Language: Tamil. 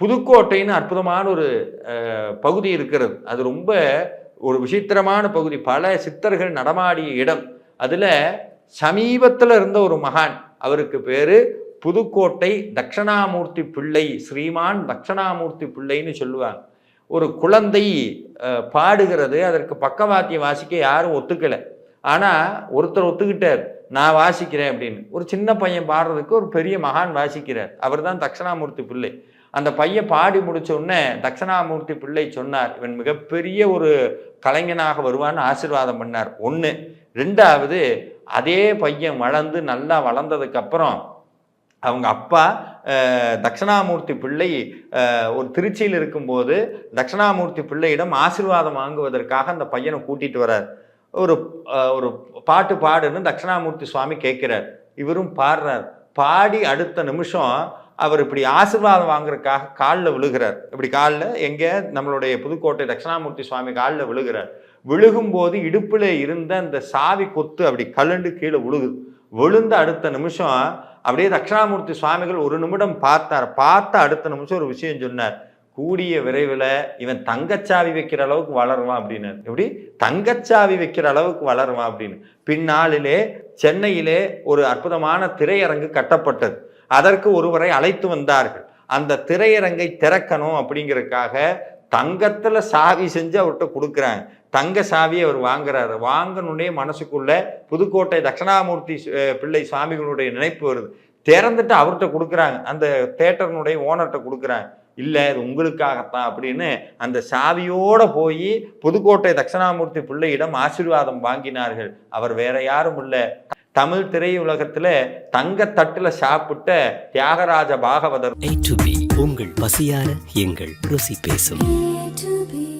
புதுக்கோட்டைன்னு அற்புதமான ஒரு பகுதி இருக்கிறது. அது ரொம்ப ஒரு விசித்திரமான பகுதி. பல சித்தர்கள் நடமாடிய இடம். அதில் சமீபத்தில் இருந்த ஒரு மகான். அவருக்கு பேர் புதுக்கோட்டை தட்சணாமூர்த்தி பிள்ளை ஸ்ரீமான் தட்சணாமூர்த்தி பிள்ளைன்னு சொல்லுவாங்க. ஒரு குழந்தை பாடுகிறது. அதற்கு பக்கவாத்தியம் வாசிக்க யாரும் ஒத்துக்கலை. ஆனால் ஒருத்தர் ஒத்துக்கிட்டார். நான் வாசிக்கிறேன் அப்படின்னு. ஒரு சின்ன பையன் பாடுறதுக்கு ஒரு பெரிய மகான் வாசிக்கிறார். அவர் தான் தட்சணாமூர்த்தி பிள்ளை. அந்த பையன் பாடி முடிச்ச உடனே தட்சணாமூர்த்தி பிள்ளை சொன்னார் இவன் மிகப்பெரிய ஒரு கலைஞனாக வருவான்னு ஆசீர்வாதம் பண்ணார். ஒன்று ரெண்டாவது அதே பையன் வளர்ந்து நல்லா வளர்ந்ததுக்கப்புறம் அவங்க அப்பா தட்சிணாமூர்த்தி தட்சணாமூர்த்தி பிள்ளை ஒரு திருச்சியில் இருக்கும்போது தட்சணாமூர்த்தி பிள்ளையிடம் ஆசிர்வாதம் வாங்குவதற்காக அந்த பையனை கூட்டிட்டு வர்றார் ஒரு ஒரு பாட்டு பாடுன்னு தட்சணாமூர்த்தி சுவாமி கேட்குறார். இவரும் பாடுறார். பாடி அடுத்த நிமிஷம் அவர் இப்படி ஆசீர்வாதம் வாங்குறதுக்காக காலில் விழுகிறார். இப்படி காலில் எங்கே? நம்மளுடைய புதுக்கோட்டை தட்சிணாமூர்த்தி சுவாமி காலில் விழுகிறார். விழுகும்போது இடுப்பில் இருந்த அந்த சாவி கொத்து அப்படி கலண்டு கீழே விழுகுது. விழுந்த அடுத்த நிமிஷம் அப்படியே தட்சிணாமூர்த்தி சுவாமிகள் ஒரு நிமிடம் பார்த்தார். பார்த்த அடுத்த நிமிஷம் ஒரு விஷயம் சொன்னார். கூடிய விரைவில் இவன் தங்கச்சாவி வைக்கிற அளவுக்கு வளருவான் அப்படின்னு எப்படி? தங்கச்சாவி வைக்கிற அளவுக்கு வளருவான் அப்படின்னு. பின்னாளிலே சென்னையிலே ஒரு அற்புதமான திரையரங்கு கட்டப்பட்டது. அதற்கு ஒருவரை அழைத்து வந்தார்கள். அந்த திரையரங்கை திறக்கணும் அப்படிங்கிறதுக்காக தங்கத்துல சாவி செஞ்சு அவர்கிட்ட கொடுக்குறாங்க. தங்க சாவியை அவர் வாங்குறாரு. வாங்கணுன்னே மனசுக்குள்ள புதுக்கோட்டை தட்சிணாமூர்த்தி பிள்ளை சுவாமிகளுடைய நினைப்பு வருது. திறந்துட்டு அவர்கிட்ட கொடுக்குறாங்க. அந்த தேட்டர்னுடைய ஓனர்கிட்ட கொடுக்குறாங்க. இல்லை இது உங்களுக்காகத்தான் அப்படின்னு அந்த சாவியோட போய் புதுக்கோட்டை தட்சிணாமூர்த்தி பிள்ளையிடம் ஆசீர்வாதம் வாங்கினார்கள். அவர் வேற யாரும் இல்லை. தமிழ் திரையுலகத்துல தங்க தட்டுல சாப்பிட்ட தியாகராஜ பாகவதர் உங்கள் பசியார எங்கள் ருசி பேசும் A to B.